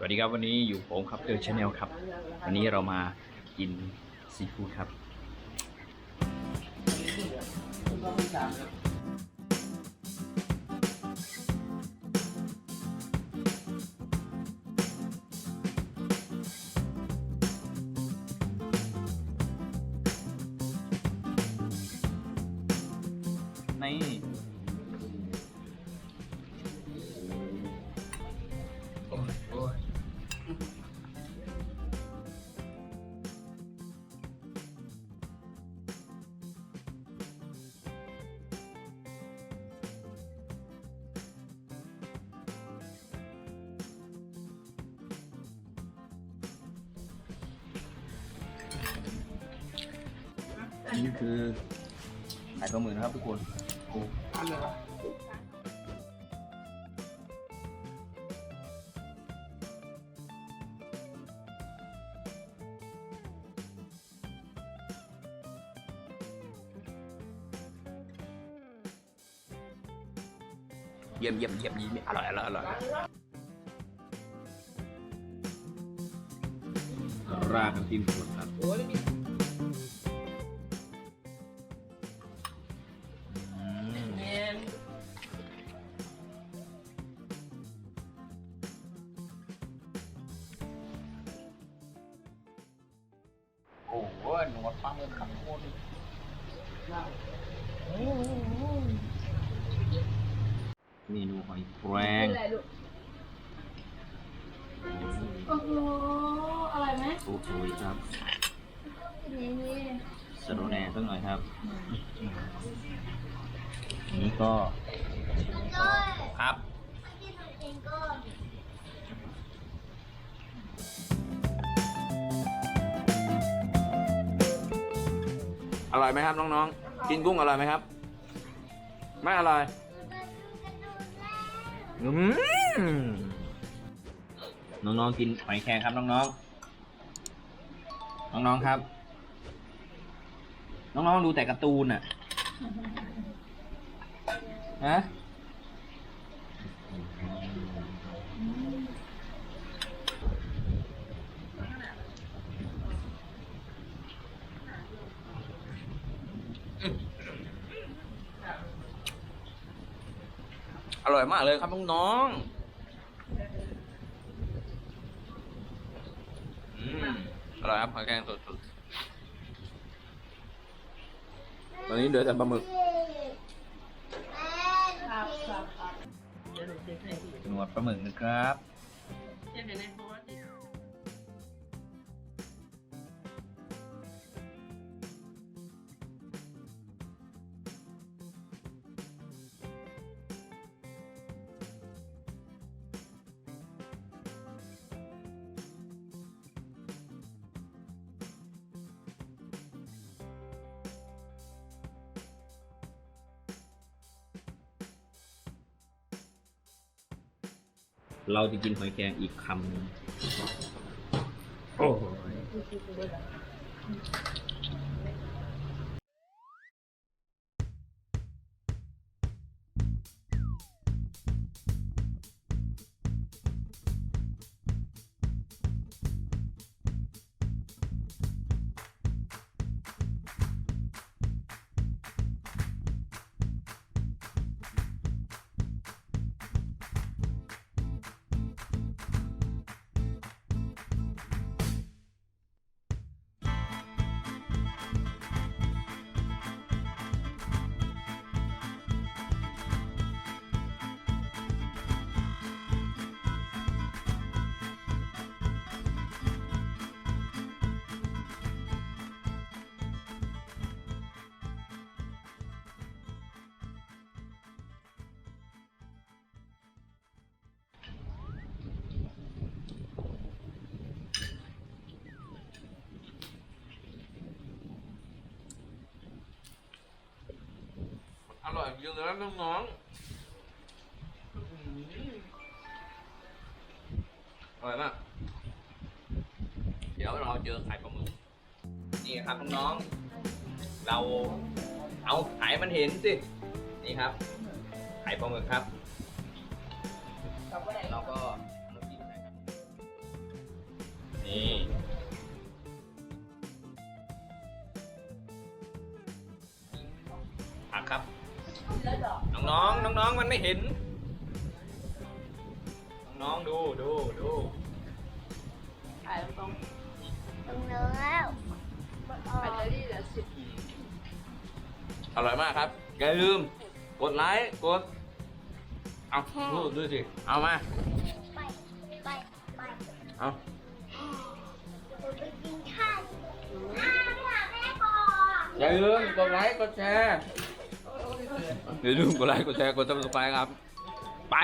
สวัสดีครับวันนี้อยู่ผมครับเดอชาแนลครับ วันนี้เรามากินซีฟู้ดครับนี่ นี่คือไข่ปลาหมึกนะครับทุกคนโอ้เยี่ยมเยี่ยมเยี่ยมเยี่ยมอร่อยอร่อยอร่อยราดน้ำจิ้มสดครับ โอ้โหหนวดปลาหมึกครับทุกคนเมนูหอยแครงโอ้โหอร่อยไหมโอ้โหครับนี่นี่สโลแหนสักหน่อยครับนี่ก็ครับ อร่อยไหมครับน้องๆ กินกุ้งอร่อยไหมครับ ไม่อร่อยอืมน้องๆ กินหอยแครงครับน้องๆ น้องๆ ครับ น้องๆ ดูแต่การ์ตูนอะ ฮะ อร่อยมากเลยครับน้องๆอืมอร่อยครับหอยแครงสดๆตอนนี้เหลือแต่ปลาหมึกครับครับครับหนวดปลาหมึกนะครับ เเราจะกินหอยแครงอีกคำหนึ่งโอ้โห อร่อยจริงแล้วน้องๆอื้อหืออร่อยมาก เดี๋ยวเราเจอไข่ปลาหมึก นี่ครับน้องๆเราเอาไข่มันเห็นสิ นี่ครับ ไข่ปลาหมึกครับ เราก็ น้องๆน้องๆมันไม่เห็น น้องๆดูดูดูถ่ายตรงตรงนู้นแล้วๆแบตเตอรี่เหลือสิบอร่อยมากครับอย่าลืม กดไลค์กด เอาดูดูสิ เอามา ไปไปไปเอาเดี๋ยวไปกินข้าวอ้าวไปหาแม่ก่อนอย่าลืมกดไลค์กดแชร์ อย่าลืมกดไลค์กดแชร์กดซับสไครต์ครับ ไป